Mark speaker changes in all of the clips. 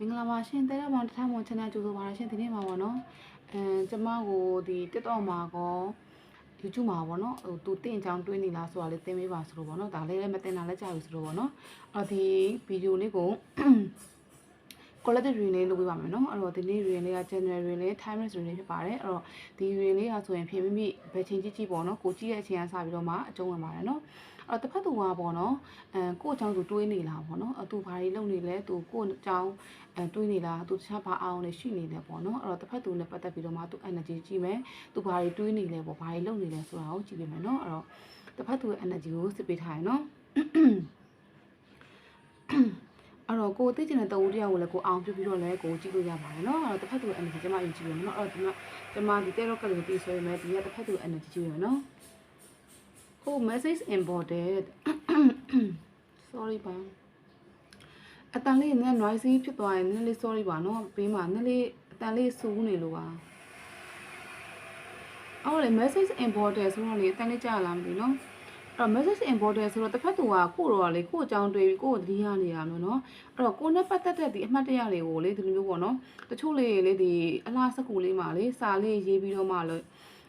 Speaker 1: မင်္ဂလာပါရှင်တဲရမောင်တထမောင် channel ကြိုဆိုပါရရှင်ဒီနေ့မှာပေါ့နော်အဲကျမကိုဒီ TikTok မှာကော YouTube မှာပေါ့နော်ဟိုသူတင်ချောင်းတွင်းနေလားဆိုတာလေးသင်ပေးပါဆိုလို့ပေါ့နော်ဒါလေးလည်းမတင်တာလည်းကြာပြီဆိုလို့ပေါ့နော်အဲ့တော့ဒီဗီဒီယိုလေးကို quality reading လေးလုပ်ပေးပါမယ်နော်အဲ့တော့ဒီနေ့ reading လေးက general reading လေး timeless reading လေးဖြစ်ပါတယ်အဲ့တော့ဒီ reading လေးကဆိုရင်ဖြည့်မိမိဘယ်ချိန်ကြည့်ကြည့်ပေါ့နော်ကိုကြည့်တဲ့အချိန်ကစပြီးတော့မှအကျုံးဝင်ပါတယ်နော် အဲ့တော့တစ်ဖက်သူကပေါ့နော်အဲကို့အကြောင်းသူတွေးနေလားပေါ့နော်အသူဘာတွေလုပ်နေလဲသူကို့အကြောင်းအဲတွေးနေလားသူတခြားဘာအောင်နေရှိနေလဲပေါ့နော်အဲ့တော့တစ်ဖက်သူနဲ့ပတ်သက်ပြီးတော့မှသူ energy ကြည့်မယ်သူဘာတွေတွေးနေလဲပေါ့ဘာတွေလုပ်နေလဲဆိုတာကိုကြည့်ပေးမယ်နော်အဲ့တော့တစ်ဖက်သူရဲ့ energy ကိုစစ်ပေးထားရနော် အဲ့တော့ကိုသိချင်တဲ့တဝူတရားကိုလည်းကိုအောင်ပြပြီးတော့လည်းကိုကြည့်လို့ရပါတယ်เนาะအဲ့တော့တစ်ဖက်သူ energy ကျမယူကြည့်ရမယ်เนาะအဲ့တော့ဒီမှာကျမဒီ tarot card ကိုပြီးဆွဲရမယ်ဒီကတစ်ဖက်သူ energy ကြည့်ရမယ်เนาะ Oh, message imported. sorry ပါ။အတန်လေးနည်း noisy ဖြစ်သွားရင်နည်းလေး sorry ပါနော်။ဘေးမှာနည်းလေးအတန်လေးစူးနေလို့ပါ။အော်လေ message imported ဆိုတော့လေအတန်လေးကြားလာမသိနော်။အဲ့ message importer ဆိုတော့တစ်ဖက်သူကကို့တော့လေကို့အကြောင်းတွေပြီးကို့ကိုသတိရနေရမှာနော်အဲ့တော့ကို့နဲ့ပတ်သက်တဲ့ဒီအမှတ်တရတွေကိုလေဒီလိုမျိုးပေါ့နော်တချို့လေလေဒီအလားစကူလေးမှာလေစာလေးရေးပြီးတော့မှလို့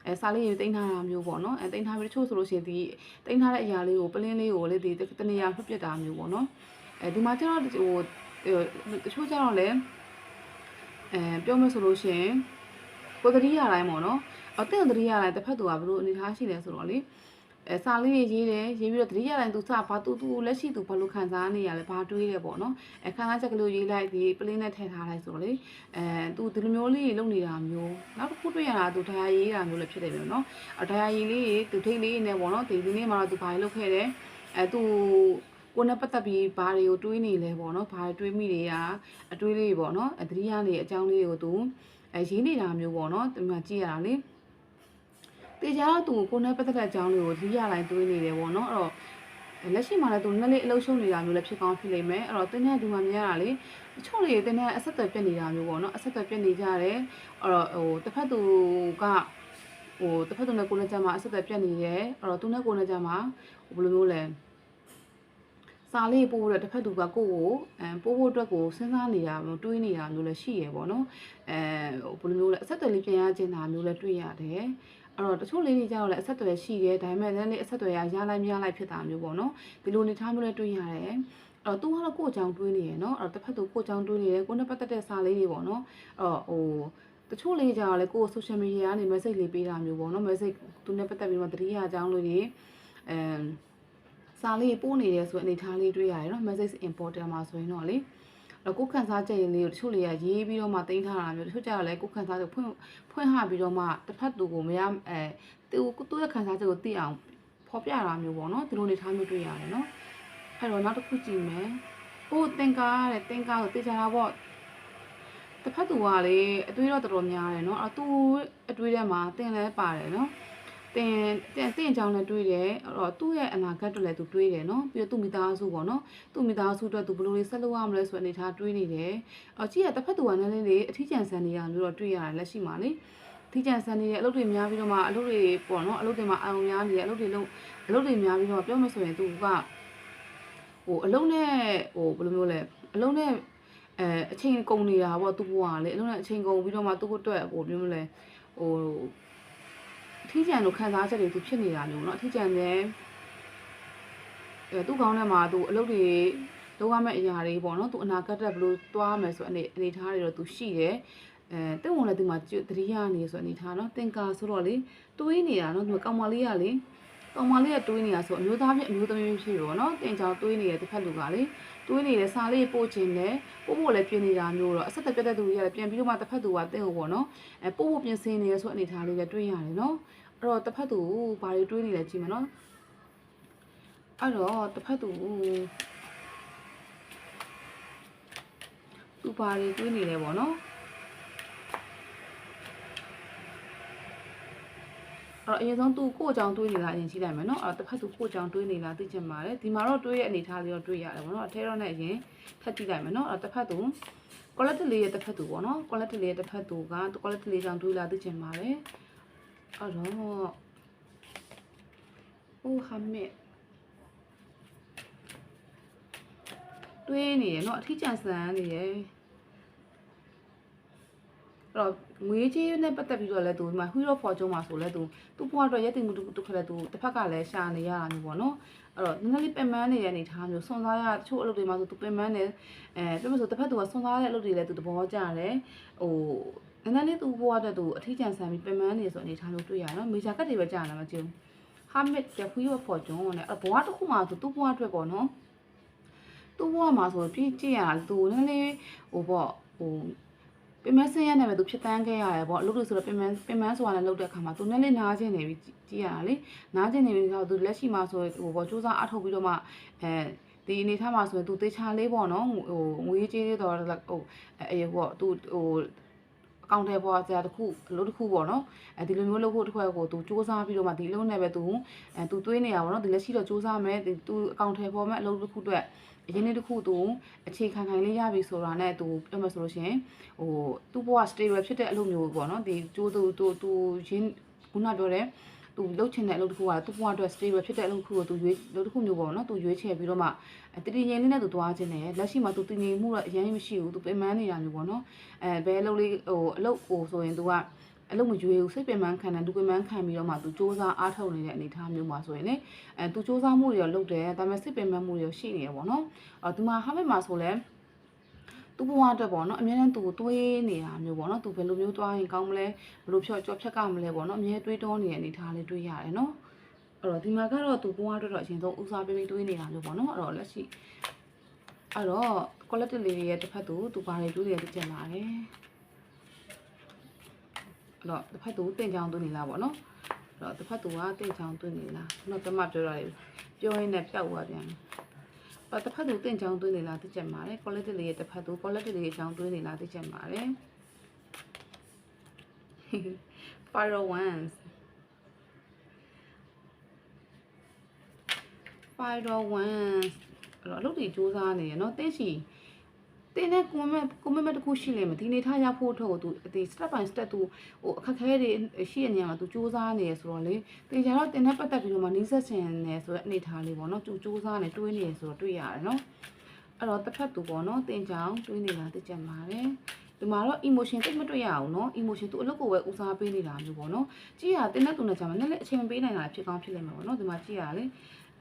Speaker 1: အဲစာလေးရေးတင်ထားတာမျိုးပေါ့နော်အဲတင်ထားပြီးတချို့ဆိုလို့ရှိရင်ဒီတင်ထားတဲ့အရာလေးကိုပလင်းလေးကိုလေဒီတနေရာဖြတ်ပြတ်တာမျိုးပေါ့နော်အဲဒီမှာကျတော့ဟိုတချို့ကျတော့လေအဲပြောမယ်ဆိုလို့ရှိရင်ကိုသတိရတိုင်းပေါ့နော်အတဲ့သတိရတိုင်းတစ်ဖက်သူကဘယ်လိုအနေထားရှိလဲဆိုတော့လေ အဲစာလေးရေးရေးတယ်ရေးပြီးတော့တတိယတိုင်းသူစဘာသူသူလက်ရှိသူဘာလို့ခံစားနေရလဲဘာတွေးလဲပေါ့နော်အဲခံစားချက်ကလေးရေးလိုက်ဒီပလင်းနဲ့ထည့်ထားလိုက်ဆိုတော့လေအဲသူဒီလိုမျိုးလေးလုပ်နေတာမျိုးနောက်တစ်ခုတွေ့ရတာသူတရားရေးတာမျိုးလည်းဖြစ်တယ်မျိုးနော်အတရားရေးလေးသူထိတ်လေးနဲ့ပေါ့နော်ဒီဒီနေ့မှာတော့သူဘာလုပ်ခဲ့တယ်အဲသူကိုနဲ့ပတ်သက်ပြီးဘာတွေကိုတွေးနေလဲပေါ့နော်ဘာတွေတွေးမိတွေရာအတွေးလေးပေါ့နော်အတတိယနေအကြောင်းလေးတွေကိုသူအဲရေးနေတာမျိုးပေါ့နော်ဒီမှာကြည့်ရတာလေ တေချာတော့သူကိုနဲ့ပတ်သက်တဲ့အကြောင်းလေးကိုဒီရလိုက်တွေးနေတယ်ပေါ့နော်အဲ့တော့လက်ရှိမှာလည်းသူနည်းလေးအလုပ်ရှုံနေတာမျိုးလည်းဖြစ်ကောင်းဖြစ်လိမ့်မယ်အဲ့တော့တင်းတဲ့ဒီမှာမြင်ရတာလေတချို့လေတင်းတဲ့အဆက်အသွယ်ပြတ်နေတာမျိုးပေါ့နော်အဆက်အသွယ်ပြတ်နေကြတယ်အဲ့တော့ဟိုတစ်ဖက်သူကဟိုတစ်ဖက်သူနဲ့ကိုယ်နဲ့ကြမှာအဆက်အသွယ်ပြတ်နေတယ်အဲ့တော့သူနဲ့ကိုယ်နဲ့ကြမှာဟိုဘယ်လိုမျိုးလဲစာလေးပို့ဖို့တစ်ဖက်သူကကိုယ့်ကိုအဲပို့ဖို့အတွက်ကိုစဉ်းစားနေတာမျိုးတွေးနေတာမျိုးလည်းရှိရပေါ့နော်အဲဘယ်လိုမျိုးလဲအဆက်အသွယ်လေးပြန်ရခြင်းတာမျိုးလည်းတွေ့ရတယ် အဲ့တော့တချို့လေးတွေကြတော့လည်းအဆက်အသွယ်ရှိတယ်ဒါပေမဲ့လည်းအဆက်အသွယ်ရရလိုက်မရလိုက်ဖြစ်တာမျိုးပေါ့နော်ဒီလိုနေထားမျိုးလည်းတွေ့ရတယ်အဲ့တော့သူကတော့ကိုယ့်အကြောင်းတွေးနေရယ်နော်အဲ့တော့တစ်ဖက်သူကိုယ့်အကြောင်းတွေးနေတယ်ကိုယ်နဲ့ပတ်သက်တဲ့စာလေးတွေပေါ့နော်အဲ့တော့ဟိုတချို့လေးကြတော့လေကိုယ် social media ကနေ message လေးပေးတာမျိုးပေါ့နော် message သူနဲ့ပတ်သက်ပြီးတော့တတိယအကြောင်းလေးတွေအဲစာလေးပို့နေတယ်ဆိုအနေထားလေးတွေ့ရတယ်နော် message important မှာဆိုရင်တော့လေတော့ ကိုယ်ခန်းစားချက်ရင်းလေးကိုတချို့လေးကရေးပြီးတော့မှတင်ထားတာမျိုးတချို့ကြတော့လေကိုယ်ခန်းစားချက်ဖွင့်ဖွင့်ဟပြီးတော့မှတစ်ဖက်သူကိုမရအဲသူသူ့ရဲ့ခန်းစားချက်ကိုသိအောင်ဖော်ပြတာမျိုးပေါ့နော်ဒီလိုနေထားမျိုးတွေ့ရတယ်နော်အဲ့တော့နောက်တစ်ခုကြည့်မယ်ဟိုသင်္ကားတဲ့သင်္ကားကိုသိကြတာပေါ့တစ်ဖက်သူကလေအတွေးတော့တော်တော်များတယ်နော်အတူအတွေးထဲမှာသင်လဲပါတယ်နော် တင်တင်တင်ကြောင်းလည်းတွေးတယ်အဲ့တော့သူ့ရဲ့အနာဂတ်တွေလည်းသူတွေးတယ်နော်ပြီးတော့သူ့မိသားစုပေါ့နော်သူ့မိသားစုအတွက်သူဘယ်လိုလေးဆက်လုပ်ရမလဲဆိုတဲ့အနေထားတွေးနေတယ်အော်ကြည့်ရတစ်ဖက်သူကလည်းလေအထီးကျန်ဆန်နေရမျိုးတော့တွေးရတယ်လက်ရှိမှာလေထီးကျန်ဆန်နေတဲ့အလုပ်တွေများပြီးတော့မှအလုပ်တွေပေါ့နော်အလုပ်တွေမှာအောင်များနေတယ်အလုပ်တွေလုံးအလုပ်တွေများပြီးတော့ပြောမဆိုရင်သူကဟိုအလုပ်နဲ့ဟိုဘယ်လိုမျိုးလဲအလုပ်နဲ့အဲအချိန်ကုန်နေတာပေါ့သူ့ဘဝကလေအလုပ်နဲ့အချိန်ကုန်ပြီးတော့မှသူ့အတွက်ဟိုပြောမလဲဟို ထီးကျန်လို့ခံစားချက်တွေသူဖြစ်နေတာမျိုးเนาะထီးကျန်တယ်အဲသူ့ကောင်းထဲမှာသူအလုပ်တွေလုပ်ရမယ့်အရာတွေပေါ့နော်သူအနာဂတ်တက်ဘယ်လိုသွားမယ်ဆိုအနေအနေထားတွေတော့သူရှိတယ်အဲတက်ဝင်လည်းဒီမှာတတိယနေဆိုအနေထားနော်တင်ကာဆိုတော့လေတွေးနေတာနော်ဒီကောင်မလေးကလေကောင်မလေးကတွေးနေတာဆိုအမျိုးသားဖြစ်အမျိုးသမီးဖြစ်ရောနော်တင်ချောင်းတွေးနေတဲ့တစ်ဖက်လူကလေ တွေးနေတဲ့စာလေးပို့ခြင်းနဲ့ပို့ဖို့လည်းပြင်နေတာမျိုးတော့အဆက်တက်ပြတ်တဲ့သူတွေကလည်းပြန်ပြီးတော့မှတစ်ဖက်သူကတဲ့ဟိုပေါ့နော်အဲပို့ဖို့ပြင်ဆင်နေရဆိုအနေထားလေးလည်းတွေးရတယ်နော်အဲ့တော့တစ်ဖက်သူဘာတွေတွေးနေလဲကြည့်မယ်နော်အဲ့တော့တစ်ဖက်သူသူဘာတွေတွေးနေလဲပေါ့နော် တော့အရင်ဆုံးသူကိုယ့်အကြောင်းတွေးနေတာအရင်ကြည့်လိုက်မယ်နော်အဲ့တော့တစ်ဖက်သူကိုယ့်အကြောင်းတွေးနေတာသိချင်ပါတယ်ဒီမှာတော့တွေးရဲ့အနေထားလေးတော့တွေးရတယ်ပေါ့နော်အထဲတော့နဲ့အရင်ထပ်ကြည့်လိုက်မယ်နော်အဲ့တော့တစ်ဖက်သူ quality လေးရဲ့တစ်ဖက်သူပေါ့နော် quality လေးရဲ့တစ်ဖက်သူက quality လေးကြောင့်တွေးလာသိချင်ပါတယ်အဲ့တော့အိုးဟာမက်တွေးနေရနော်အထီးကျန်ဆန်နေရအဲ့ တော့ငွေကြေးနဲ့ပတ်သက်ပြီးတော့လဲသူဒီမှာ Hero Fortune မှာဆိုလဲသူသူ့ဘဝအတွက်ရက်တင်မှုတစ်ခုတစ်ခါလဲသူတစ်ဖက်ကလည်းရှာနေရတာမျိုးပေါ့နော်အဲ့တော့နည်းနည်းလေးပင်ပန်းနေတဲ့အနေထားမျိုးစွန်စားရတချို့အလုပ်တွေမှာဆိုသူပင်ပန်းနေအဲပြမဆိုတစ်ဖက်သူကစွန်စားတဲ့အလုပ်တွေလဲသူသဘောကျတယ်ဟိုနည်းနည်းလေးသူ့ဘဝအတွက်သူအထီးကျန်ဆန်ပြီးပင်ပန်းနေဆိုအနေထားမျိုးတွေ့ရနော်မေဂျာကတ်တွေပဲကြာလာမှကြည့် Hamid the Hero Fortune နဲ့အဲ့ဘဝတစ်ခုမှာဆိုသူ့ဘဝအတွက်ပေါ့နော်သူ့ဘဝမှာဆိုပြည့်ကြည့်ရသူနည်းနည်းဟိုပေါ့ဟို ပင်မဆင်းရနေပဲသူဖြစ်တန်းခဲ့ရတယ်ပေါ့အလုပ်တွေဆိုတော့ပင်မပင်မဆိုတာလည်းလုပ်တဲ့အခါမှာသူနဲ့လေးနားချင်းနေပြီကြည့်ရတာလေနားချင်းနေပြီဆိုတော့သူလက်ရှိမှာဆိုဟိုပေါ့စူးစမ်းအထောက်ပြီးတော့မှအဲဒီအနေထားမှာဆိုရင်သူတေချာလေးပေါ့နော်ဟိုငွေကြေးလေးတော့ဟိုအဲပေါ့သူဟိုအ ကောင့်ထဲပေါ်ဆရာတခုအလုပ်တစ်ခုပေါ့နော်အဲဒီလိုမျိုးလုပ်ဖို့တစ်ခွက်ကိုသူစူးစမ်းပြီးတော့မှဒီလုံးနဲ့ပဲသူအဲသူတွေးနေရပါတော့ဒီလက်ရှိတော့စူးစမ်းမယ်သူအကောင့်ထဲပေါ်မဲ့အလုပ်တစ်ခုအတွက်အရင်နေ့တစ်ခုသူအခြေခံခံလေးရပြီဆိုတာနဲ့သူပြောမှဆိုလို့ရှိရင်ဟိုသူ့ဘဝ stable ဖြစ်တဲ့အလုပ်မျိုးပေါ့နော်ဒီကျိုးသူသူသူရင်းခုနပြောတဲ့ သူလှုပ်ချင်တဲ့အလုပ်တစ်ခုကသူ့ဘဝအတွက် stable ဖြစ်တဲ့အလုပ်တစ်ခုကိုသူရွေးလုပ်တစ်ခုမျိုးပေါ့နော်သူရွေးချယ်ပြီးတော့မှတတိယငလေးနဲ့သူသွားခြင်းနဲ့လက်ရှိမှာသူတည်ငြိမ်မှုတော့အရင်မရှိဘူးသူပင်ပန်းနေတာမျိုးပေါ့နော်အဲဘယ်အလုပ်လေးဟိုအလုပ်ကိုဆိုရင်သူကအလုပ်မကြွေးဘူးစိတ်ပင်ပန်းခံတယ်သူပင်ပန်းခံပြီးတော့မှသူစူးစမ်းအားထုတ်နေတဲ့အနေအထားမျိုးမှာဆိုရင်လေအဲသူစူးစမ်းမှုတွေရောလုပ်တယ်ဒါပေမဲ့စိတ်ပင်ပန်းမှုတွေရောရှိနေရပေါ့နော်အဲသူမှာဟာမက်မှာဆိုလဲ သူ့ဘဝအတွက်ပေါ့နော်အများနဲ့သူတွေးနေတာမျိုးပေါ့နော်သူဘယ်လိုမျိုးသွားရင်ကောင်းမလဲဘယ်လိုဖြောကြောဖြက်ကမလဲပေါ့နော်အများတွေးတောနေတဲ့အနေအထားလေးတွေးရတယ်နော်အဲ့တော့ဒီမှာကတော့သူဘဝအတွက်တော့အရင်ဆုံးဦးစားပေးပြီးတွေးနေတာမျိုးပေါ့နော်အဲ့တော့လက်ရှိအဲ့တော့ quality လေးတွေရဲ့တစ်ဖက်သူသူဘာတွေတွေးရတဲ့ကြင်လာတယ်အဲ့တော့တစ်ဖက်သူတင်ချောင်းသွင်းနေလားပေါ့နော်အဲ့တော့တစ်ဖက်သူကတင်ချောင်းသွင်းနေလားတော့တမပြောရတယ်ပြောရင်းနဲ့ပျောက်သွားပြန်တယ် အဲ့တစ်ဖက်သူတင်ချောင်းသွင်းနေလားသိကြပါတယ် quality လေးရဲ့တစ်ဖက်သူ quality လေးရဲ့ချောင်းသွင်းနေလားသိကြပါတယ် Fire ones Fire ones အဲ့တော့အလုပ်တွေစူးစမ်းနေရနော်တင်းရှိ တင်းနဲ့ကွန်မန့်ကွန်မန့်တစ်ခုရှိနေမှာဒီနေထားရဖို့တော့သူဒီ step by step သူဟိုအခက်ခဲတွေရှိတဲ့နေရာမှာသူစူးစမ်းနေရဆိုတော့လေတင်ကြတော့တင်းနဲ့ပတ်သက်ပြီးတော့မှနီးစပ်ချင်နေဆိုတဲ့အနေထားလေးပေါ့နော်သူစူးစမ်းနေတွေးနေရဆိုတော့တွေ့ရတယ်နော်အဲ့တော့တစ်ဖက်သူပေါ့နော်တင်ကြောင်တွေးနေတာသိကြမှာတယ်ဒီမှာတော့ emotion တိတ်မတွေ့ရအောင်เนาะ emotion သူအလုပ်ကိုပဲဦးစားပေးနေတာမျိုးပေါ့เนาะကြည့်ရတင်းနဲ့တူနဲ့ကြာမှာလည်းအချိန်မပေးနိုင်တာဖြစ်ကောင်းဖြစ်လိမ့်မယ်ပေါ့เนาะဒီမှာကြည့်ရလေ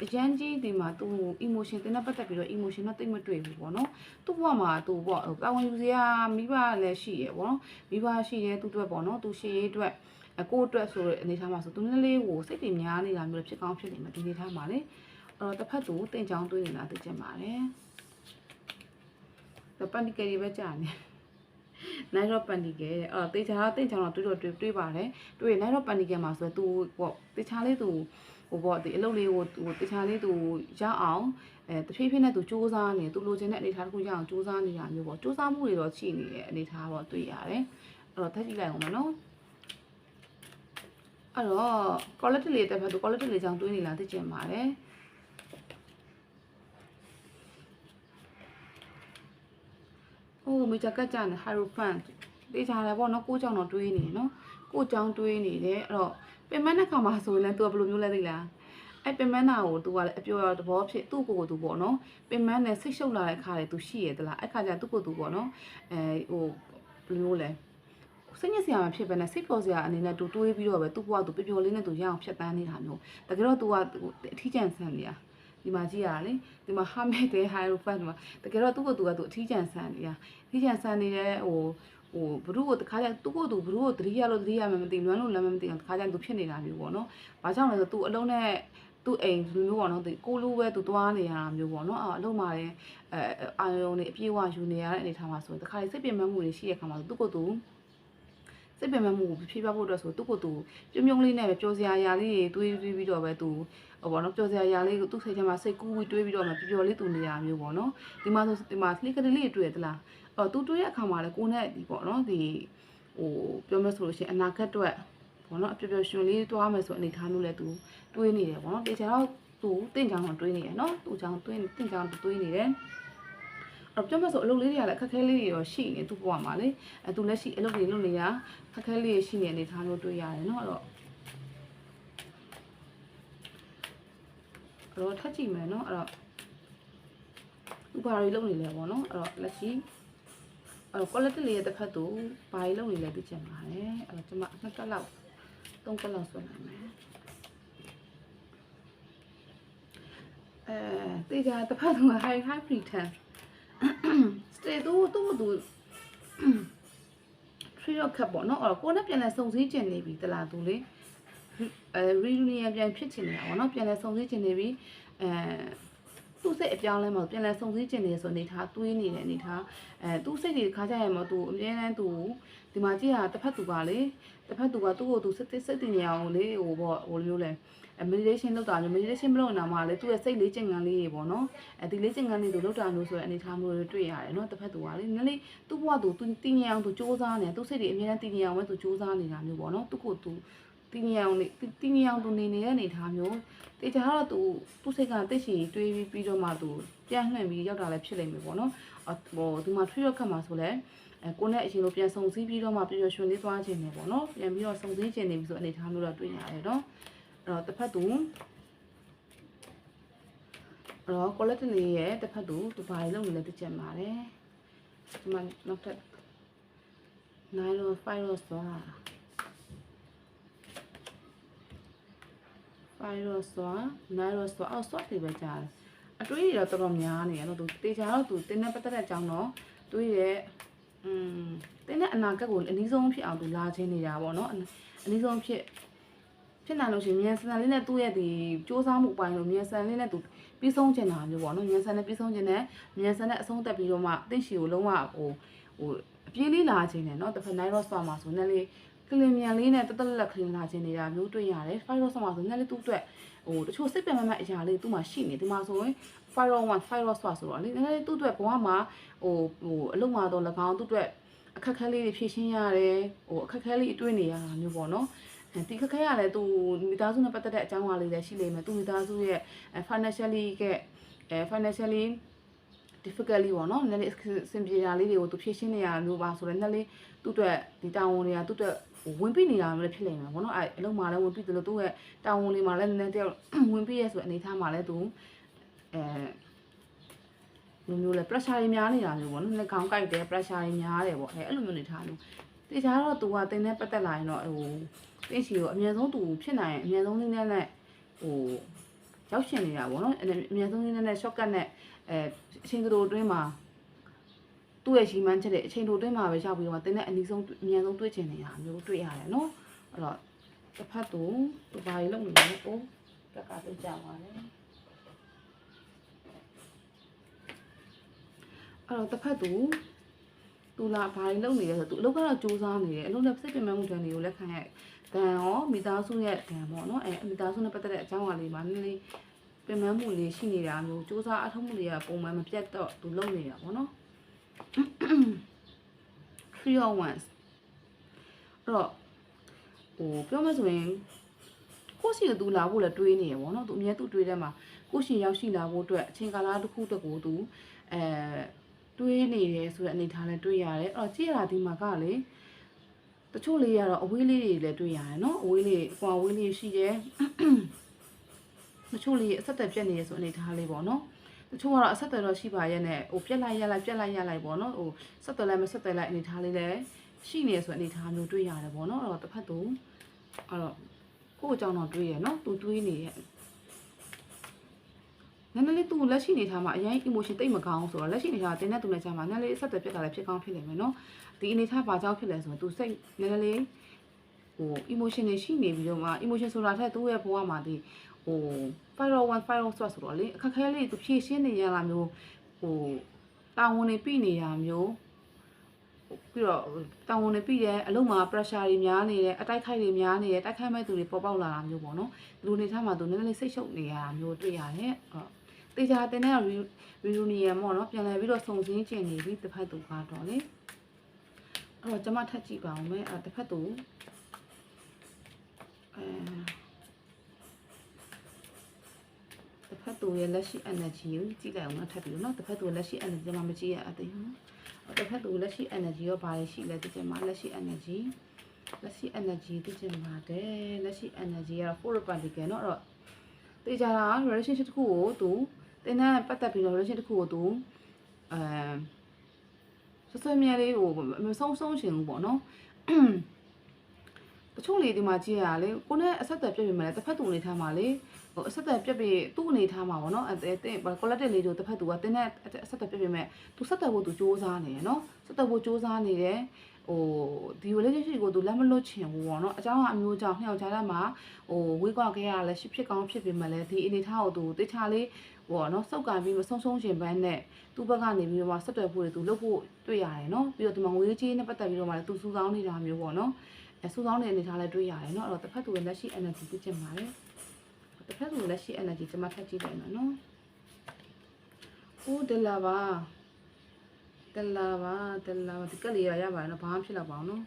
Speaker 1: အရန်ကြီးဒီမှာသူ emotion တင်တဲ့ပတ်သက်ပြီးတော့ emotion တော့တိတ်မတွေ့ဘူးပေါ့နော်သူ့ဘဝမှာသူပေါ့တာဝန်ယူစရာမိဘလည်းရှိရယ်ပေါ့နော်မိဘရှိတယ်သူ့အတွက်ပေါ့နော်သူရှေ့ရေးအတွက်အကိုအတွက်ဆိုတဲ့အနေထားမှာဆိုသူနည်းလေးကိုစိတ်တွေများနေတာမျိုးဖြစ်ကောင်းဖြစ်နေမှာဒီအနေထားမှာလေအဲ့တော့တစ်ဖက်သူတင်ချောင်းတွေးနေတာသိချင်ပါတယ်တော့ပန်ဒီကယ်တွေပဲကြာနေနိုင်တော့ပန်ဒီကယ်တဲ့အော်တေချာတော့တင်ချောင်းတော့တွေးတော့တွေးပါတယ်တွေးနိုင်တော့ပန်ဒီကယ်မှာဆိုတော့ तू ပေါ့တေချာလေး तू ဟိုပေါ့ဒီအလုပ်လေးကိုဟိုတခြားလေးသူရအောင်အဲတဖြည်းဖြည်းနဲ့သူစူးစမ်းနေသူလိုချင်တဲ့အနေအထားတစ်ခုရအောင်စူးစမ်းနေတာမျိုးပေါ့စူးစမ်းမှုတွေတော့ရှိနေတဲ့အနေအထားပေါ့တွေ့ရတယ်အဲ့တော့တက်ကြည့်လိုက်အောင်မနော်အဲ့တော့ quality လေးတက်ဖက်သူ quality လေးကြောင့်တွေးနေလားသိချင်ပါတယ်ဟိုမေချာကတ်ကြနေ hydrofund တေးချာတယ်ပေါ့နော်ကိုကြောင့်တော့တွေးနေနော်ကိုကြောင့်တွေးနေတယ်အဲ့တော့ ပင်မတဲ့ခါမှာဆိုရင်လည်း तू ကဘယ်လိုမျိုးလဲသိလားအဲ့ပင်မနာကို तू ကလည်းအပြောသဘောဖြစ်သူ့ကိုယ်ကို तू ပေါ့နော်ပင်မနဲ့ဆိတ်ရှုပ်လာတဲ့ခါလေ तू ရှိရသလားအဲ့ခါကျသူ့ကို तू ပေါ့နော်အဲဟိုဘယ်လိုမျိုးလဲစိတ်ညစ်စရာမဖြစ်ဘဲနဲ့စိတ်ပေါ်စရာအနေနဲ့ तू တွေးပြီးတော့ပဲသူ့ဘဝ तू ပျော်ပျော်လေးနဲ့ तू ရအောင်ဖြတ်တန်းနေတာမျိုးတကယ်တော့ तू ကအထီးကျန်ဆန်နေတာဒီမှာကြည့်ရလေဒီမှာဟာမဲ့တဲ့ hierophant မှာတကယ်တော့သူ့ကို तू က तू အထီးကျန်ဆန်နေတာအထီးကျန်ဆန်နေတဲ့ဟို ဟိုဘ누구ကိုတခါကျသူ့ကိုသူဘ누구ကိုတတိယလို့တတိယမှမသိလွမ်းလို့လမ်းမသိအောင်တခါကျသူဖြစ်နေတာမျိုးပေါ့နော်။ဘာကြောင့်လဲဆိုသူအလုံးနဲ့သူ့အိမ်လူမျိုးပေါ့နော်ဒီကိုလူပဲသူသွားနေရတာမျိုးပေါ့နော်အလုံးမှာလည်းအဲအာယုံတွေအပြည့်အဝယူနေရတဲ့အနေထားမှာဆိုတခါလေစိတ်ပြင်းမှမှုတွေရှိတဲ့ခါမှာသူ့ကိုသူ စိတ်ပင်မမှုကိုဖြေးပြဖို့အတွက်ဆိုသူ့ကိုသူပြုံးပြုံးလေးနဲ့ပဲပျော်စရာအရာလေးတွေတွေးပြီးတော့ပဲသူဟိုပေါ့နော်ပျော်စရာအရာလေးကိုသူ့စိတ်ထဲမှာစိတ်ကူးပြီးတွေးပြီးတော့မှပျော်ပျော်လေးသူနေရမျိုးပေါ့နော်ဒီမှာဆိုဒီမှာလှိကလေးလေးတွေ့ရသလားအော်သူတွေးတဲ့အခါမှာလည်းကိုနဲ့ဒီပေါ့နော်ဒီဟိုပြောမယ်ဆိုလို့ရှိရင်အနာဂတ်အတွက်ပေါ့နော်အပျော်ပျော်ရွှင်လေးတွားမယ်ဆိုအနေထားမျိုးလည်းသူတွေးနေတယ်ပေါ့နော်တေချာတော့သူတင့်ချောင်းတော့တွေးနေတယ်နော်သူချောင်းတွေးတင့်ချောင်းတွေးနေတယ်အဲ့ ပြောမယ်ဆိုအလုပ်လေးတွေကလည်းအခက်ခဲလေးတွေရောရှိနေသူ့ဘဝမှာလေအဲသူလက်ရှိအလုပ်တွေလုပ်နေတာခက်ခဲလေးတွေရှိနေအနေထားမျိုးတွေ့ရတယ်နော်အဲ့တော့အဲ့တော့ထပ်ကြည့်မယ်နော်အဲ့တော့ဥပါရီလုပ်နေလဲပေါ့နော်အဲ့တော့လက်ရှိအဲ့တော့ quality လေးရဲ့တစ်ဖက်သူဘာကြီးလုပ်နေလဲသိချင်ပါတယ်အဲ့တော့ကျွန်မနှစ်ကက်လောက်သုံးကက်လောက်ဆွနိုင်မယ်အဲတေချာတစ်ဖက်သူက high high pretend stay သူသူသူ tree rock ခတ်ပေါ့နော်အဲ့တော့ကိုယ်နဲ့ပြန်လဲစုံစည်းကျင်နေပြီတလားသူလေအဲ reunion ပြန်ဖြစ်ချင်နေတာပေါ့နော်ပြန်လဲစုံစည်းကျင်နေပြီအဲသူ့စိတ်အပြောင်းလဲမှာပြန်လဲစုံစည်းကျင်နေဆိုနေထားတွေးနေတဲ့အနေထားအဲသူ့စိတ်တွေခါကြရမှာသူအမြဲတမ်းသူဒီမှာကြည့်ရတစ်ဖက်သူကလေတစ်ဖက်သူကသူ့ကိုသူစိတ်စိတ်တင်နေအောင်လေဟိုပေါ့ဟိုလိုလဲ meditation လုပ်တာမျိုး meditation မလုပ်နိုင်မှာလေသူ့ရဲ့စိတ်လေးကျင့်ခံလေးတွေပေါ့နော်အဲဒီလေးကျင့်ခံလေးသူလုပ်တာမျိုးဆိုတဲ့အနေထားမျိုးတွေတွေ့ရတယ်နော်တစ်ဖက်သူကလေနည်းလေးသူ့ဘဝသူသူတည်ငြိမ်အောင်သူစူးစမ်းနေသူ့စိတ်တွေအများနဲ့တည်ငြိမ်အောင်ပဲသူစူးစမ်းနေတာမျိုးပေါ့နော်သူ့ကိုသူတည်ငြိမ်အောင်နေတည်ငြိမ်အောင်သူနေနေတဲ့အနေထားမျိုးတေချာတော့သူသူ့စိတ်ကတိတ်ရှည်တွေးပြီးပြီးတော့မှသူပြန်လှည့်ပြီးရောက်တာလည်းဖြစ်လိမ့်မယ်ပေါ့နော်ဟိုဒီမှာ free rock ခတ်မှာဆိုလဲအဲကိုနဲ့အရင်လိုပြန်ဆုံစည်းပြီးတော့မှပျော်ပျော်ရွှင်လေးသွားခြင်းနေပေါ့နော်ပြန်ပြီးတော့ဆုံစည်းခြင်းနေပြီဆိုအနေထားမျိုးတော့တွေ့ရတယ်နော် အဲ့တော့တစ်ဖက်သူအဲ့တော့ quality လေးရဲ့တစ်ဖက်သူသူဘာတွေလုပ်နေလဲသိချင်ပါတယ်ဒီမှာနောက်ထပ်9 row 5 row သွား5 row သွား9 row သွားအော် swat တွေပဲကြားတယ်အတွေးတွေတော့တော်တော်များနေရတော့သူတေချာတော့သူတင်းနဲ့ပတ်သက်တဲ့အကြောင်းတော့တွေးရဲ့อืมတင်းနဲ့အနာဂတ်ကိုအနည်းဆုံးဖြစ်အောင်သူလာချင်းနေတာပေါ့နော်အနည်းဆုံးဖြစ် ဖြစ်နိုင်လို့ရှိရင်မြန်ဆန်လေးနဲ့သူ့ရဲ့ဒီစူးစမ်းမှုအပိုင်းလို့မြန်ဆန်လေးနဲ့သူပြီးဆုံးချင်တာမျိုးပေါ့နော်မြန်ဆန်နဲ့ပြီးဆုံးချင်တဲ့မြန်ဆန်နဲ့အဆုံးသက်ပြီးတော့မှတင့်ရှီကိုလုံးဝဟိုဟိုအပြေးလေးလာခြင်းနဲ့နော်တစ်ဖက်နိုင်တော့ဆော်မှာဆိုနဲ့လေးကလင်မြန်လေးနဲ့တတလက်ခရင်လာခြင်းနေတာမျိုးတွေ့ရတယ်ဖိုင်ရောဆော်မှာဆိုနဲ့လေးသူ့အတွက်ဟိုတချို့စိတ်ပင်ပန်းမဲ့အရာလေးသူ့မှာရှိနေဒီမှာဆိုရင် fire one fire ဆိုတာဆိုတော့လေနည်းနည်းသူ့အတွက်ဘဝမှာဟိုဟိုအလုံးမှာတော့၎င်းသူ့အတွက်အခက်ခဲလေးတွေဖြေရှင်းရတယ်ဟိုအခက်ခဲလေးအတွေ့နေရတာမျိုးပေါ့နော် ဒီခက်ခဲရလဲသူမိသားစုနဲ့ပတ်သက်တဲ့အကြောင်းအရာလေးလည်းရှိလိမ့်မယ်သူမိသားစုရဲ့ financially ကအဲ financially difficultly ပေါ့နော်နည်းနည်းစင်ပြေတာလေးတွေကိုသူဖြည့်ရှင်းနေရမျိုးပါဆိုတော့နည်းလေးသူ့အတွက်ဒီတာဝန်တွေကသူ့အတွက်ဝင်ပြီးနေတာမျိုးလည်းဖြစ်နေမှာပေါ့နော်အဲအလုံးမှာလည်းဝင်ပြီးတယ်လို့သူ့ရဲ့တာဝန်လေးမှာလည်းနည်းနည်းတယောက်ဝင်ပြီးရဲဆိုအနေထားမှာလည်းသူအဲမျိုးမျိုးလဲ pressure တွေများနေတာမျိုးပေါ့နော်လက်ခေါင်းကိုက်တယ် pressure တွေများတယ်ပေါ့အဲအဲ့လိုမျိုးနေထားလို့တေချာတော့သူကတင်းနဲ့ပတ်သက်လာရင်တော့ဟို တင်းစီကိုအမြဲဆုံးသူဖြစ်နိုင်ရင်အမြဲဆုံးလေးနဲ့ဟိုရောက်ရှင်နေတာပေါ့နော်အမြဲဆုံးလေးနဲ့ shortcut နဲ့အဲအချိန်တိုအတွင်းမှာသူ့ရဲ့ရှိမှန်းချက်တဲ့အချိန်တိုအတွင်းမှာပဲရောက်ပြီးတော့တင်းနဲ့အနည်းဆုံးအမြဲဆုံးတွေ့ချင်နေတာမျိုးတွေ့ရတယ်နော်အဲ့တော့တစ်ဖက်သူသူဘာကြီးလုပ်နေလဲကိုကက်ကပြကြပါလေအဲ့တော့တစ်ဖက်သူသူလာဘာတွေလုပ်နေလဲဆိုသူအလုပ်ကတော့စူးစမ်းနေတယ်အလုပ်နဲ့စိတ်ပြမမှုတန်တွေကိုလက်ခံရ တန်ရောမိသားစုရဲ့တန်ပေါ့နော်အဲမိသားစုနဲ့ပတ်သက်တဲ့အကြောင်းအရာလေးမှာနည်းနည်းပင်ပန်းမှုလေးရှိနေတာမျိုးစူးစမ်းအထောက်မှုတွေကပုံမှန်မပြတ်တော့သူလုပ်နေတာပေါ့နော်3 or 1အဲ့တော့ဟိုပြောမှဆိုရင်ကိုရှိကသူလာဖို့လည်းတွေးနေရပေါ့နော်သူအမြဲသူတွေးတဲ့မှာကိုရှိရောက်ရှိလာဖို့အတွက်အချိန်ကာလတစ်ခုတည်းကိုသူအဲတွေးနေတယ်ဆိုတဲ့အနေထားလည်းတွေးရတယ်အဲ့တော့ကြည့်ရတာဒီမှာကလေ တချို့လေးရတော့အဝေးလေးတွေလည်းတွေ့ရတယ်နော်အဝေးလေးဟိုအဝေးလေးရှိတယ်တချို့လေးအဆက်သက်ပြက်နေရဆိုအနေထားလေးပေါ့နော်တချို့ကတော့အဆက်သက်တော့ရှိပါရဲ့နဲ့ဟိုပြက်လိုက်ရလိုက်ပြက်လိုက်ရလိုက်ပေါ့နော်ဟိုဆက်သက်လိုက်မဆက်သက်လိုက်အနေထားလေးလည်းရှိနေဆိုအနေထားမျိုးတွေ့ရတယ်ပေါ့နော်အဲ့တော့တစ်ဖက်သူအဲ့တော့ကိုယ့်အကြောင်းတော့တွေးရနော်သူတွေးနေရဲ့နည်းနည်းလေးသူလက်ရှိနေထားမှာအရင် emotion တိတ်မကောင်းဆိုတော့လက်ရှိနေထားတင်းတဲ့သူနဲ့ကြာမှာနည်းနည်းလေးဆက်သက်ပြက်တာလည်းဖြစ်ကောင်းဖြစ်နေမယ်နော် ဒီအနေထားဘာကြောင့်ဖြစ်လဲဆိုတော့သူစိတ်နည်းနည်းလေးဟို emotion တွေရှိနေပြီးတော့မှ emotion ဆိုတာထက်သူ့ရဲ့ဘဝမှာဒီဟို fire one fire one ဆိုတော့လေအခက်ခဲလေးသူဖြည့်ရှင်းနေရတာမျိုးဟိုတာဝန်တွေပြနေရမျိုးပြီးတော့တာဝန်တွေပြီးတယ်အလုံးမှာ pressure တွေများနေတယ်အတိုက်ခိုက်တွေများနေတယ်တိုက်ခိုက်မဲ့သူတွေပေါ်ပေါက်လာတာမျိုးပေါ့နော်ဒီလိုနေထားမှာသူနည်းနည်းလေးစိတ်ရှုပ်နေရတာမျိုးတွေ့ရတယ်ဟုတ်တေချာတင်တဲ့ reunion ပေါ့နော်ပြန်လည်ပြီးတော့စုံစင်းကျင်နေပြီတစ်ဖက်သူကတော့လေ အဲ့တော့ကျမထပ်ကြည့်ပါဦးမယ်အဲ့တစ်ဖက်သူအဲတစ်ဖက်သူရဲ့လက်ရှိ energy ကိုကြည့်လိုက်အောင်နော်ထပ်ပြီးတော့နော်တစ်ဖက်သူလက်ရှိ energy ကျမမကြည့်ရအသေးဘူးတစ်ဖက်သူလက်ရှိ energy ရောဘာရှိလဲဒီကျမလက်ရှိ energy လက်ရှိ energy သိချင်ပါတယ်လက်ရှိ energy ကတော့ four particle เนาะအဲ့တော့တေချာတာ relationship တစ်ခုကိုသူတင်းနဲ့ပတ်သက်ပြီးတော့ relationship တစ်ခုကိုသူအဲ ဆွဆွမြဲလေးဟိုမဆုံးဆုံးရှင်ဘူးပေါ့နော်တချို့လေဒီမှာကြည့်ရလေကိုနဲ့အဆက်အသွယ်ပြည့်ပြီမလဲတစ်ဖက်သူအနေထားမှာလေဟိုအဆက်အသွယ်ပြည့်ပြီသူ့အနေထားမှာပေါ့နော်အဲတဲ့ collective လေးတို့တစ်ဖက်သူကတင်းတဲ့အဆက်အသွယ်ပြည့်ပြီမဲ့သူဆက်သွယ်ဖို့သူစူးစမ်းနေရနော်ဆက်သွယ်ဖို့စူးစမ်းနေတယ်ဟိုဒီ relationship ကိုသူလက်မလွတ်ချင်ဘူးပေါ့နော်အကြောင်းကအမျိုးကြောင့်နှစ်ယောက်ကြားထဲမှာဟိုဝေးကွာခဲ့ရလဲရှိဖြစ်ကောင်းဖြစ်ပြီမလဲဒီအနေထားကိုသူတေချာလေးဟို နော်စောက်ကန်ပြီးမဆုံးဆုံးရှင်ပန်းနဲ့သူ့ဘက်ကနေပြီးတော့မှဆက်သွယ်ဖို့တွေသူလုပ်ဖို့တွေ့ရတယ်နော်ပြီးတော့ဒီမှာငွေကြေးနဲ့ပတ်သက်ပြီးတော့မှလည်းသူစူးစောင်းနေတာမျိုးပေါ့နော်အဲစူးစောင်းတဲ့အနေထားလည်းတွေ့ရတယ်နော်အဲ့တော့တစ်ဖက်သူရဲ့လက်ရှိ energy သိချင်ပါတယ်တစ်ဖက်သူရဲ့လက်ရှိ energy ကျွန်မထပ်ကြည့်လိုက်မယ်နော်ဟိုဒလာပါဒလာပါဒလာပါဒီကလေးရရပါတယ်နော်ဘာမှဖြစ်တော့ပါအောင်နော်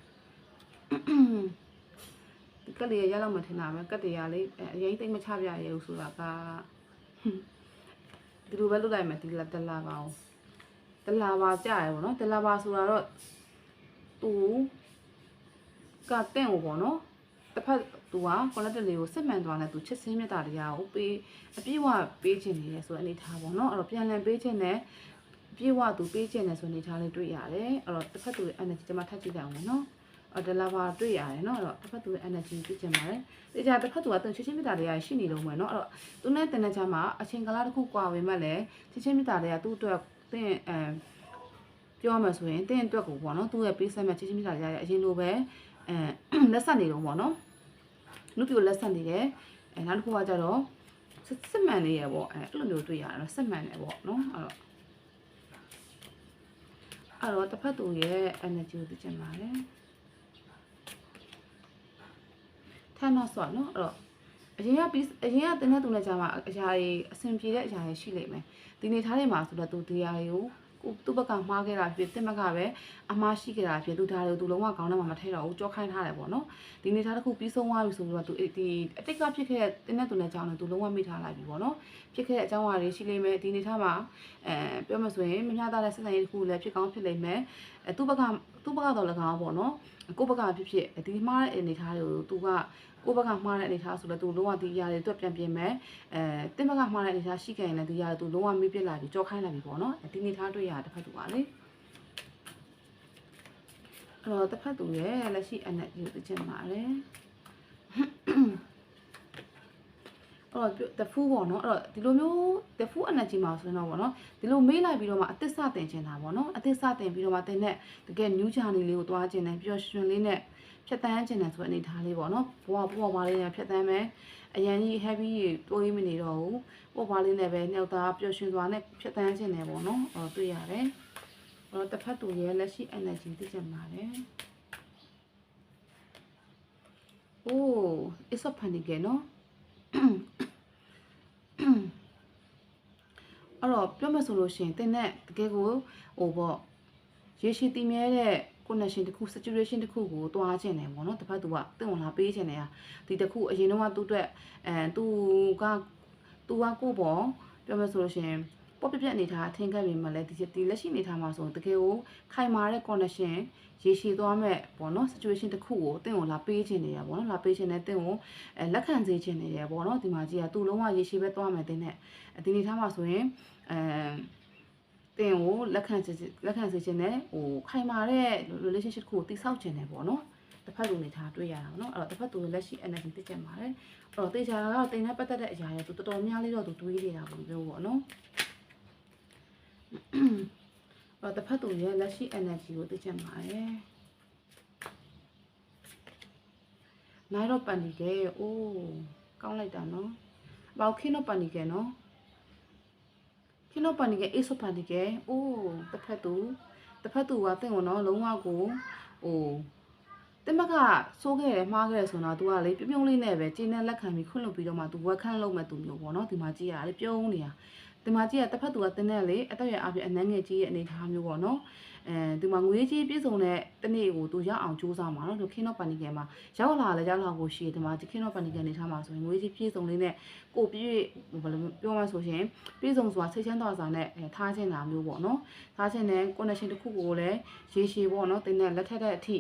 Speaker 1: ဒီကလေးရရလောက်မှထင်တာပဲကတ်တရားလေးအရင်တိတ်မချပြရဘူးဆိုတာက ဒီလိုပဲလုပ်လိုက်မယ်ဒီလာဒလာပါအောင်ဒလာပါကြရပေါ့နော်ဒလာပါဆိုတာတော့သူကတင့်ဟိုပေါ့နော်တစ်ဖက်သူကကွန်လက်တလေးကိုစစ်မှန်သွားတယ်သူချစ်စင်းမြတ်တာတရားကိုပေးအပြည့်ဝပေးခြင်းနေတယ်ဆိုတဲ့အနေထားပေါ့နော်အဲ့တော့ပြန်လည်ပေးခြင်းနဲ့ပြေဝသူပေးခြင်းနဲ့ဆိုနေထားလေးတွေ့ရတယ်အဲ့တော့တစ်ဖက်သူရဲ့ energy ကျွန်မထပ်ကြည့်ကြအောင်နော် အော်ဒလာဘာတွေ့ရတယ်နော်အဲ့တော့တစ်ဖက်သူရဲ့ energy ပြည့်ချင်ပါတယ်။ဒီကြတစ်ဖက်သူကသူချင်းချင်းမြတ်တာတွေကရှိနေလုံးမယ်နော်အဲ့တော့သူနဲ့တနေ့ချာမှာအချိန်ကလာတစ်ခုကွာဝင်မှလည်းချင်းချင်းမြတ်တာတွေကသူ့အတွက်တင်းအဲပြောမှဆိုရင်တင်းအတွက်ကိုပေါ့နော်သူ့ရဲ့ပေးဆက်မဲ့ချင်းချင်းမြတ်တာတွေကအရင်လိုပဲအဲလက်ဆက်နေလုံးပေါ့နော်။လူပြိုလက်ဆက်နေတယ်အဲနောက်တစ်ခုကကြတော့စစ်မှန်နေရပေါ့အဲအဲ့လိုမျိုးတွေ့ရတယ်စစ်မှန်နေပေါ့နော်အဲ့တော့အဲ့တော့တစ်ဖက်သူရဲ့ energy ကိုသိချင်ပါတယ် ထမ်းတော့ဆိုတော့အဲ့တော့အရင်ကပြီးအရင်ကတင်းတဲ့သူနဲ့ကြာမှာအရာတွေအဆင်ပြေတဲ့အရာတွေရှိလိမ့်မယ်ဒီနေထားတွေမှာဆိုတော့သူတရားတွေကိုကိုသူ့ဘက်ကမှားခဲ့တာဖြစ်တင်ဘက်ကပဲအမှားရှိခဲ့တာဖြစ်သူဒါတွေကိုသူလုံးဝခေါင်းထဲမှာမထည့်တော့ဘူးကြောခိုင်းထားတယ်ပေါ့နော်ဒီနေထားတစ်ခုပြီးဆုံးသွားပြီဆိုတော့သူဒီအတိတ်ကဖြစ်ခဲ့တဲ့တင်းတဲ့သူနဲ့ကြောင်းလည်းသူလုံးဝမိထားလိုက်ပြီပေါ့နော်ဖြစ်ခဲ့တဲ့အကြောင်းအရာတွေရှိလိမ့်မယ်ဒီနေထားမှာအဲပြောမှဆိုရင်မမျှသားတဲ့ဆက်ဆံရေးတစ်ခုလည်းဖြစ်ကောင်းဖြစ်လိမ့်မယ်အဲသူ့ဘက်ကသူ့ဘက်ကတော့လည်းကောင်းပေါ့နော်ကိုယ့်ဘက်ကဖြစ်ဖြစ်ဒီမှားတဲ့အနေထားတွေကိုသူက ကိုယ့်ဘက်ကမှားတဲ့အနေထားဆိုတော့သူလုံးဝဒီຢာတွေတွက်ပြန်ပြင်မယ်အဲတင်းဘက်ကမှားတဲ့အနေထားရှိခဲ့ရင်လည်းဒီຢာတွေသူလုံးဝမေ့ပြစ်လာပြီးကြောခိုင်းလာပြီပေါ့နော်ဒီအနေထားတွေ့ရတစ်ဖက်သူပါလေအဲ့တော့တစ်ဖက်သူရဲ့လက်ရှိ energy ကိုသိချင်ပါတယ်အဲ့တော့တဖူးပေါ့နော်အဲ့တော့ဒီလိုမျိုးတဖူး energy မှာဆိုရင်တော့ပေါ့နော်ဒီလိုမေးလိုက်ပြီးတော့မှအသစ်စတင်ချင်တာပေါ့နော်အသစ်စတင်ပြီးတော့မှတင်တဲ့တကယ် new journey လေးကိုတွားချင်တယ်ပျော်ရွှင်လေးနဲ့ ဖြတ်တန်းချင်တယ်ဆိုတဲ့အနေထားလေးပေါ့နော်ဘဝဘဝပါလေးနဲ့ဖြတ်တန်းမယ်အရင်ကြီး heavy တွေးမနေတော့ဘူးပေါ့ပါလေးနဲ့ပဲနှောက်သားပျော်ရွှင်စွာနဲ့ဖြတ်တန်းချင်တယ်ပေါ့နော်အော်တွေ့ရတယ်အဲ့တော့တစ်ဖက်သူရဲ့လက်ရှိ energy သိချင်ပါတယ်အိုး it's a panic နော်အဲ့တော့ပြောမယ်ဆိုလို့ရှိရင်တင်းနဲ့တကယ်ကိုဟိုပေါ့ရေရှိတည်မြဲတဲ့ connection တစ်ခု situation တစ်ခုကိုတွားခြင်းတယ်ပေါ့နော်တစ်ဖက်သူကတင့်ဝင်လာပေးခြင်းတယ်ဟာဒီတစ်ခုအရင်တော့ကသူ့အတွက်အဲသူကသူကကိုပေါ့ပြောမယ်ဆိုလို့ရှိရင်ပေါ့ပြပြအနေထားအထင်ကပ်ပြီမလဲဒီဒီလက်ရှိအနေထားမှာဆိုတကယ်ကိုခိုင်မာတဲ့ connection ရေရှည်သွားမဲ့ပေါ့နော် situation တစ်ခုကိုတင့်ကိုလာပေးခြင်းနေရပေါ့နော်လာပေးခြင်းနဲ့တင့်ကိုအဲလက်ခံစေခြင်းနေရပေါ့နော်ဒီမှာကြီးကသူ့လုံးဝရေရှည်ပဲသွားမယ်တင်းနဲ့ဒီအနေထားမှာဆိုရင်အဲ တင်ကိုလက်ခံစေလက်ခံစေခြင်းနဲ့ဟိုခိုင်မာတဲ့ relationship ကိုတိဆောက်ခြင်းနဲ့ပေါ့နော်တစ်ဖက်လူနေထားတွေ့ရတာပေါ့နော်အဲ့တော့တစ်ဖက်သူလက်ရှိ energy သိချင်ပါတယ်အဲ့တော့တေချာကတော့တင်နဲ့ပတ်သက်တဲ့အရာတွေသူတော်တော်များလေးတော့သူတွေးနေတာပေါ့ပြောပေါ့နော်အဲ့တော့တစ်ဖက်သူရဲ့လက်ရှိ energy ကိုသိချင်ပါတယ်နိုင်တော့ပန်ဒီကဲအိုးကောင်းလိုက်တာနော်ဘောက်ခင်းတော့ပန်ဒီကဲနော် ခင်းတော့ပန်နေကအေးစပန်နေကအိုးတစ်ဖက်သူတစ်ဖက်သူကတင့်ကိုနော်လုံးဝကိုဟိုတင်မကစိုးခဲ့တယ်မှားခဲ့တယ်ဆိုတော့ तू ကလေပြုံးပြုံးလေးနဲ့ပဲကျင်းနဲ့လက်ခံပြီးခွင့်လုပ်ပြီးတော့မှ तू ဝက်ခန့်လုပ်မဲ့သူမျိုးပေါ့နော်ဒီမှာကြည့်ရတယ်ပြုံးနေတာဒီမှာကြည့်ရတစ်ဖက်သူကတင်းနဲ့လေအတော့ရအပြည့်အနှမ်းငယ်ကြီးရဲ့အနေထားမျိုးပေါ့နော် အဲသူမှငွေကြီးပြည့်စုံတဲ့တနေ့ကိုသူရောက်အောင်စူးစမ်းမှာနော်သူခင်းတော့ပန်နီကန်မှာရောက်လာလဲရောက်လာကိုရှိတယ်ဒီမှာခင်းတော့ပန်နီကန်နေထားမှာဆိုရင်ငွေကြီးပြည့်စုံလေးနဲ့ကိုပြည့်ဘယ်လိုပြောမှဆိုရှင်ပြည့်စုံစွာဆိတ်ချမ်းသွားစွာနဲ့ထားခြင်းတာမျိုးပေါ့နော်ထားခြင်းနဲ့ connection တစ်ခုကိုလည်းရေရှည်ပေါ့နော်တင်းနဲ့လက်ထက်တဲ့အထိ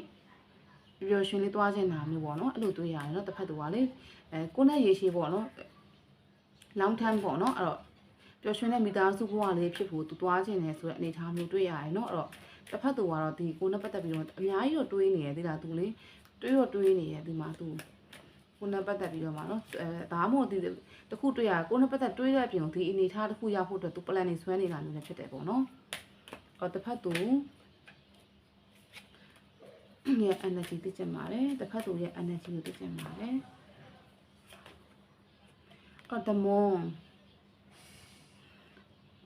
Speaker 1: ပျော်ရွှင်လေးသွားခြင်းတာမျိုးပေါ့နော်အဲ့လိုတွေးရတယ်နော်တစ်ဖက်သူကလေအဲကိုနဲ့ရေရှည်ပေါ့နော် long term ပေါ့နော်အဲ့တော့ပျော်ရွှင်တဲ့မိသားစုဘဝလေးဖြစ်ဖို့သူသွားခြင်းနဲ့ဆိုတဲ့အနေအထားမျိုးတွေ့ရတယ်နော်အဲ့တော့ တစ်ဖက်သူကတော့ဒီကိုနဲ့ပတ်သက်ပြီးတော့အများကြီးတော့တွေးနေရသေးလားသူလေတွေးတော့တွေးနေရဒီမှာသူကိုနဲ့ပတ်သက်ပြီးတော့မှာနော်အဲဒါမှမဟုတ်ဒီတခုတွေ့ရကိုနဲ့ပတ်သက်တွေးတဲ့အပြင်ဒီအနေထားတစ်ခုရောက်ဖို့အတွက်သူ plan နေဆွဲနေတာမျိုးလည်းဖြစ်တယ်ပေါ့နော်အော်တစ်ဖက်သူရဲ့ energy သိချင်ပါတယ်တစ်ဖက်သူရဲ့ energy ကိုသိချင်ပါတယ်အော်တမွန်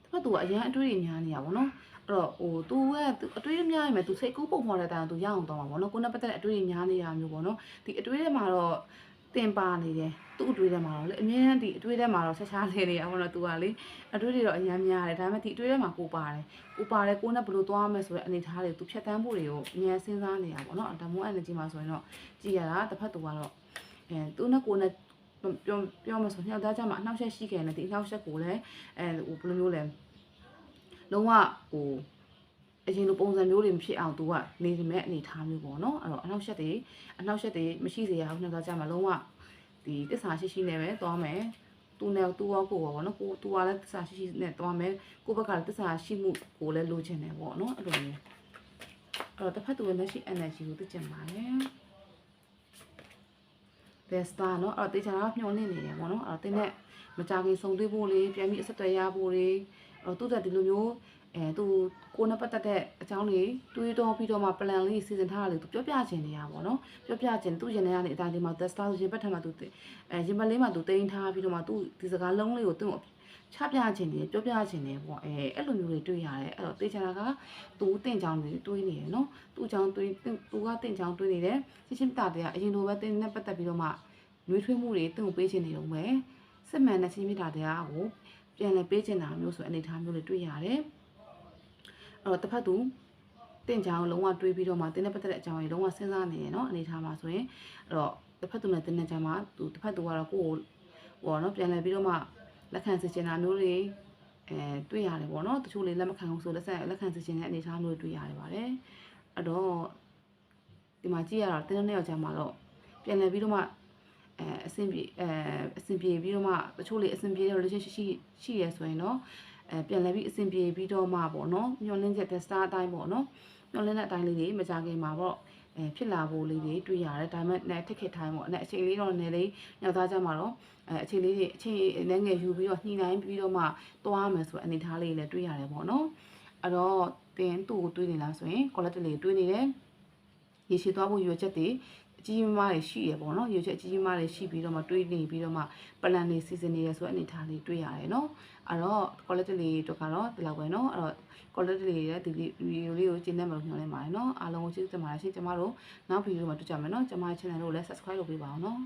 Speaker 1: တစ်ဖက်သူကအရင်အတွေ့အကြုံများနေရပါတော့နော် အဲ့တော့ဟို तू ရဲ့အတွေ့အကြုံများရင် तू စိတ်ကူးပုံဖော်တဲ့တိုင် तू ရအောင်တော့မှာပေါ့နော်ကိုနဲ့ပတ်သက်တဲ့အတွေ့အကြုံများနေတာမျိုးပေါ့နော်ဒီအတွေ့အကြုံမှာတော့တင်ပါနေတယ်သူ့အတွေ့အကြုံမှာတော့လေအမြဲတမ်းဒီအတွေ့အကြုံမှာတော့ဆက်ရှားနေနေရပါတော့ तू ကလေအတွေ့အကြုံတော့အများများတယ်ဒါပေမဲ့ဒီအတွေ့အကြုံမှာကိုပါတယ်ကိုပါတယ်ကိုနဲ့ဘယ်လိုသွားမလဲဆိုတဲ့အနေထားတွေ तू ဖြတ်တန်းဖို့တွေကိုအများစဉ်းစားနေရပါတော့ဒါမှမဟုတ် energy မှာဆိုရင်တော့ကြည်ရတာတစ်ဖက်သူကတော့အဲသူနဲ့ကိုနဲ့ပြောပြောမှဆိုညောက်သားကြမှာအနှောက်အယှက်ရှိခဲ့တယ်ဒီအနှောက်အယှက်ကိုလည်းအဲဟိုဘယ်လိုမျိုးလဲ လုံးဝဟိုအရင်လိုပုံစံမျိုးတွေမဖြစ်အောင်သူကနေနေမဲ့အနေထားမျိုးပေါ့နော်အဲ့တော့အနောက်ရှက်တွေအနောက်ရှက်တွေမရှိစေရအောင်ညောက်သားကြမှာလုံးဝဒီတစ္ဆာရှိရှိနဲ့ပဲသွားမယ်သူနဲ့သူရောကိုပေါ့နော်ကိုသူကလည်းတစ္ဆာရှိရှိနဲ့သွားမယ်ကိုဘက်ကလည်းတစ္ဆာရှိမှုကိုလည်းလိုချင်တယ်ပေါ့နော်အဲ့လိုမျိုးအဲ့တော့တစ်ဖက်သူရဲ့လက်ရှိ energy ကိုသိချင်ပါတယ် Vesta เนาะအဲ့တော့တေချာတော့မျှော်လင့်နေတယ်ပေါ့နော်အဲ့တော့တင်းနဲ့မကြခင်စုံတွေ့ဖို့လေးပြန်ပြီးအဆက်အသွယ်ရဖို့လေးအဲ့ တော့သူတက်ဒီလိုမျိုးအဲသူကိုနဲ့ပတ်သက်တဲ့အကြောင်းလေးတွေးတော့ပြီးတော့မှ plan လေးစီစဉ်ထားတာလေးသူပြောပြချင်နေရပါတော့ပြောပြချင်သူရင်ထဲကနေအတိုင်းလေးမှာ Vesta ဆိုရင်ပတ်ထမှာသူအဲရင်ပတ်လေးမှာသူတင်ထားပြီးတော့မှသူဒီစကားလုံးလေးကိုသူ့ချပြချင်တယ်ပြောပြချင်တယ်ပေါ့အဲအဲ့လိုမျိုးတွေတွေ့ရတယ်အဲ့တော့တေချာကသူတင့်ချောင်းတွေတွေးနေတယ်နော်သူ့ချောင်းတွေးသူကတင့်ချောင်းတွေးနေတယ်ရှင်းရှင်းပြတာတဲ့အရင်လိုပဲတင်းနဲ့ပတ်သက်ပြီးတော့မှနှွေးထွေးမှုတွေတင့်ကိုပေးချင်နေတော့မယ်စစ်မှန်တဲ့ချင်းမြတ်တာတရားကို ပြန်လဲပေးချင်တာမျိုးဆိုအနေထားမျိုးတွေတွေ့ရတယ်အဲ့တော့တစ်ဖက်သူတင့်ချောင်းလုံးဝတွေးပြီးတော့မှတင်းနဲ့ပတ်သက်တဲ့အကြောင်းတွေလုံးဝစဉ်းစားနေရเนาะအနေထားမှာဆိုရင်အဲ့တော့တစ်ဖက်သူနဲ့တင်းနဲ့ချာမှာသူတစ်ဖက်သူကတော့ကိုယ်ကိုဟောเนาะပြန်လဲပြီးတော့မှလက်ခံစေချင်တာမျိုးတွေအဲတွေ့ရတယ်ပေါ့နော်တချို့လေးလက်မခံဘူးဆိုလက်ဆက်လက်ခံစေချင်တဲ့အနေအထားမျိုးတွေတွေ့ရတယ်ပါတယ်အဲ့တော့ဒီမှာကြည့်ရတော့တင်းနဲ့ယောက်ျားမှာတော့ပြန်လဲပြီးတော့မှ အဲအဆင်ပြေအဲအဆင်ပြေပြီးတော့မှတချို့လေးအဆင်ပြေတဲ့ relationship ရှိရှိရဆိုရင်တော့အဲပြန်လဲပြီးအဆင်ပြေပြီးတော့မှပေါ့နော်ညှော်လင်းချက် tester အတိုင်းပေါ့နော်ညှော်လင်းတဲ့အတိုင်းလေးတွေမကြခင်မှာပေါ့အဲဖြစ်လာဖို့လေးတွေတွေ့ရတယ်ဒါပေမဲ့နဲ့တစ်ခေတ်တိုင်းပေါ့နဲ့အချိန်လေးတော့နည်းလေးညောက်သားကြမှာတော့အဲအချိန်လေးတွေအချိန်နဲ့ငယ်ယူပြီးတော့ညှိနှိုင်းပြီးတော့မှသွားမယ်ဆိုတဲ့အနေထားလေးလည်းတွေ့ရတယ်ပေါ့နော်အဲ့တော့တင်သူ့ကိုတွေးနေလားဆိုရင် quality လေးတွေးနေတယ်ရေရှည်သွားဖို့ရွေချက်တွေအ ကြီးကြီးမားတွေရှိရပေါ့နော်ရွေချက်အကြီးကြီးမားတွေရှိပြီးတော့မှတွေးနေပြီးတော့မှ plan တွေစီစဉ်နေရဆိုတဲ့အနေထားလေးတွေ့ရတယ်နော်အဲ့တော့ quality လေးတော့ကတော့ဒီလောက်ပဲနော်အဲ့တော့ quality လေးရဲ့ဒီဗီဒီယိုလေးကိုကျင်းနေမှာလို့ညွှန်လိုက်ပါတယ်နော်အားလုံးကိုကျေးဇူးတင်ပါတယ်ရှင်ကျမတို့နောက်ဗီဒီယိုမှာတွေ့ကြမယ်နော်ကျမရဲ့ channel ကိုလည်း subscribe လုပ်ပေးပါအောင်နော်